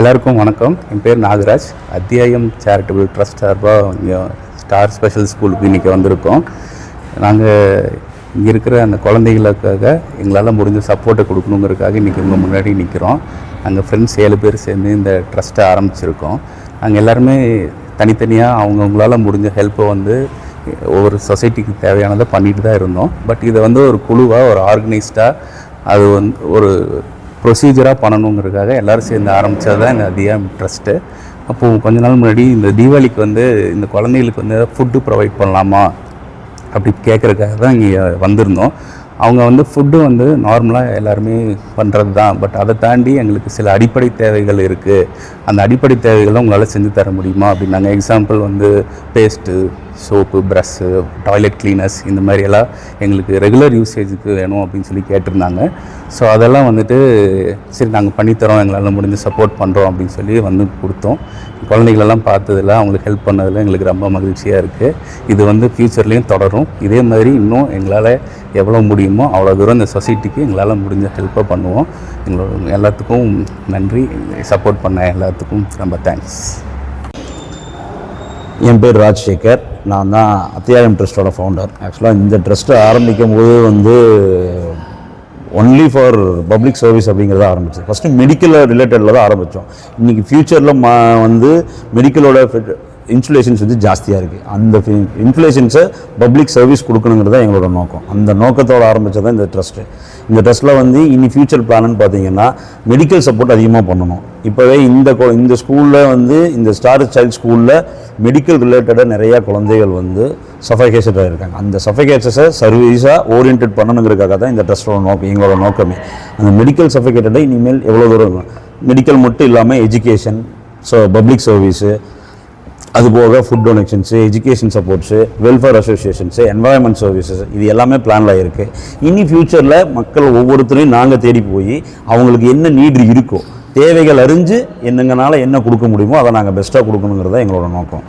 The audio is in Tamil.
எல்லாருக்கும் வணக்கம். என் பேர் நாகராஜ். அத்தியாயம் சேரிட்டபிள் ட்ரஸ்ட் சார்பாக இங்கே ஸ்டார் ஸ்பெஷல் ஸ்கூலுக்கு இன்றைக்கி வந்திருக்கோம். நாங்கள் இங்கே இருக்கிற அந்த குழந்தைகளுக்காக எங்களால் முடிஞ்ச சப்போர்ட்டை கொடுக்கணுங்கிறதுக்காக இன்றைக்கி உங்கள் முன்னாடி நிற்கிறோம் நாங்கள் ஃப்ரெண்ட்ஸ் ஏழு பேர் சேர்ந்து இந்த ட்ரஸ்ட்டை ஆரம்பிச்சிருக்கோம். நாங்கள் எல்லாருமே தனித்தனியாக அவங்கவுங்களால் முடிஞ்ச ஹெல்ப்பை வந்து ஒவ்வொரு சொசைட்டிக்கு தேவையானதை பண்ணிட்டு தான் இருந்தோம். பட் இதை வந்து ஒரு குழுவாக ஒரு ஆர்கனைஸ்டாக அது வந்து ஒரு ப்ரொசீஜராக பண்ணணுங்கிறதுக்காக எல்லோரும் சேர்ந்து ஆரம்பித்தது தான் இந்த அதிகம் ட்ரஸ்ட்டு அப்போது கொஞ்ச நாள் முன்னாடி இந்த தீபாவளிக்கு வந்து இந்த குழந்தைகளுக்கு வந்து ஃபுட்டு ப்ரொவைட் பண்ணலாமா? அப்படி கேட்குறதுக்காக தான் இங்கே வந்திருந்தோம். அவங்க வந்து ஃபுட்டு வந்து நார்மலாக எல்லாருமே பண்ணுறது தான். பட் அதை தாண்டி எங்களுக்கு சில அடிப்படை தேவைகள் இருக்குது அந்த அடிப்படை தேவைகளை உங்களால் செஞ்சு தர முடியுமா? அப்படின்னாங்க. எக்ஸாம்பிள் வந்து paste soap brush toilet cleaners இந்த மாதிரி எல்லாம் எங்களுக்கு ரெகுலர் யூசேஜுக்கு வேணும் அப்படின்னு சொல்லி கேட்டிருந்தாங்க. ஸோ அதெல்லாம் வந்துட்டு சரி நாங்கள் பண்ணித்தரோம் எங்களால் முடிஞ்சு சப்போர்ட் பண்ணுறோம் அப்படின்னு சொல்லி வந்து கொடுத்தோம். குழந்தைகளெல்லாம் பார்த்ததில் அவங்களுக்கு ஹெல்ப் பண்ணதில் எங்களுக்கு ரொம்ப மகிழ்ச்சியாக இருக்குது இது வந்து ஃப்யூச்சர்லேயும் தொடரும். இதே மாதிரி இன்னும் எங்களால் எவ்வளோ முடியும் அவ்வளோ தூரம் இந்த சொசைட்டிக்கு எங்களால் முடிஞ்ச ஹெல்ப்பை பண்ணுவோம். எங்களோட எல்லாத்துக்கும் நன்றி. சப்போர்ட் பண்ண எல்லாத்துக்கும் ரொம்ப தேங்க்ஸ் என் பேர் ராஜசேகர். நான் தான் அத்தியாயம் ட்ரஸ்ட்டோட ஃபவுண்டர் ஆக்சுவலாக இந்த ட்ரஸ்ட்டை ஆரம்பிக்கும் போது வந்து ஒன்லி ஃபார் பப்ளிக் சர்வீஸ் அப்படிங்கிறத ஆரம்பிச்சு ஃபஸ்ட்டு மெடிக்கல் ரிலேட்டடில் தான் ஆரம்பித்தோம் இன்றைக்கி ஃப்யூச்சரில் மா வந்து மெடிக்கலோட இன்சுலேஷன்ஸ் வந்து ஜாஸ்தியாக இருக்குது அந்த இன்ஃப்ளேஷன்ஸை பப்ளிக் சர்வீஸ் கொடுக்கணுங்கிறது தான் எங்களோட நோக்கம். அந்த நோக்கத்தோட ஆரம்பித்தது தான் இந்த ட்ரஸ்ட்டு இந்த ட்ரஸ்ட்டில் வந்து இனி ஃப்யூச்சர் பிளான்னு பார்த்தீங்கன்னா மெடிக்கல் சப்போர்ட் அதிகமாக பண்ணணும். இப்போவே இந்த இந்த ஸ்கூலில் வந்து இந்த ஸ்டார் சைல்ட் ஸ்கூலில் மெடிக்கல் ரிலேட்டடாக நிறையா குழந்தைகள் வந்து சஃபகேஷடாக இருக்காங்க. அந்த சஃபகேசஸை சர்வீஸாக ஓரியன்ட் பண்ணணுங்கிறதுக்காக தான் இந்த ட்ரஸ்ட்டோட நோக்கம் எங்களோட நோக்கமே. அந்த மெடிக்கல் சஃபகேட்டடை இனிமேல் எவ்வளோ தூரம் மெடிக்கல் மட்டும் இல்லாமல் எஜுகேஷன் ஸோ பப்ளிக் சர்வீஸு அதுபோக food donations education supports welfare associations environment services இது எல்லாமே பிளானில் இருக்குது இனி ஃப்யூச்சரில் மக்கள் ஒவ்வொருத்தரையும் நாங்கள் தேடி போய் அவங்களுக்கு என்ன நீடு இருக்கோ தேவைகள் அறிஞ்சு என்னங்கனால என்ன கொடுக்க முடியுமோ அதை நாங்கள் பெஸ்ட்டாக கொடுக்கணுங்கிறது எங்களோட நோக்கம்.